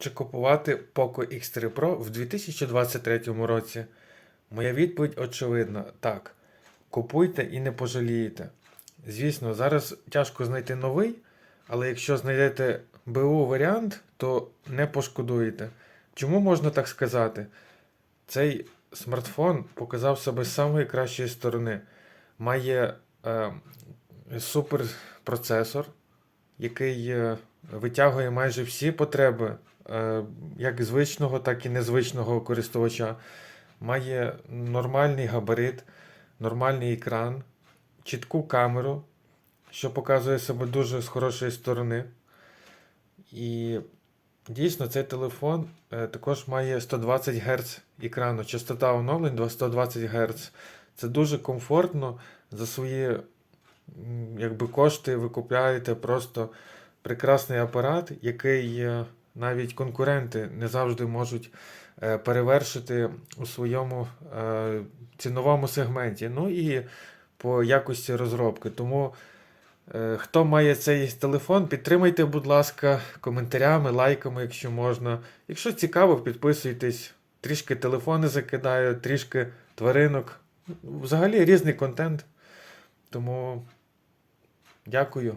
Чи купувати Poco X3 Pro в 2023 році? Моя відповідь очевидна: так. Купуйте і не пожалієте. Звісно, зараз тяжко знайти новий, але якщо знайдете БУ варіант, то не пошкодуєте. Чому можна так сказати? Цей смартфон показав себе з самої кращої сторони. Має е, суперпроцесор, який е, витягує майже всі потреби, як звичного, так і незвичного користувача. Має нормальний габарит, нормальний екран, чітку камеру, що показує себе дуже з хорошої сторони. І дійсно цей телефон е, також має 120 Гц екрану, частота оновлень 120 Гц. Це дуже комфортно за свої якби, кошти ви купляєте просто прекрасний апарат, який е, навіть конкуренти не завжди можуть е, перевершити у своєму е, ціновому сегменті. Ну і по якості розробки. Тому е, хто має цей телефон, підтримайте, будь ласка, коментарями, лайками, якщо можна. Якщо цікаво, підписуйтесь. Трішки телефони закидаю, трішки тваринок. Взагалі різний контент. Тому дякую.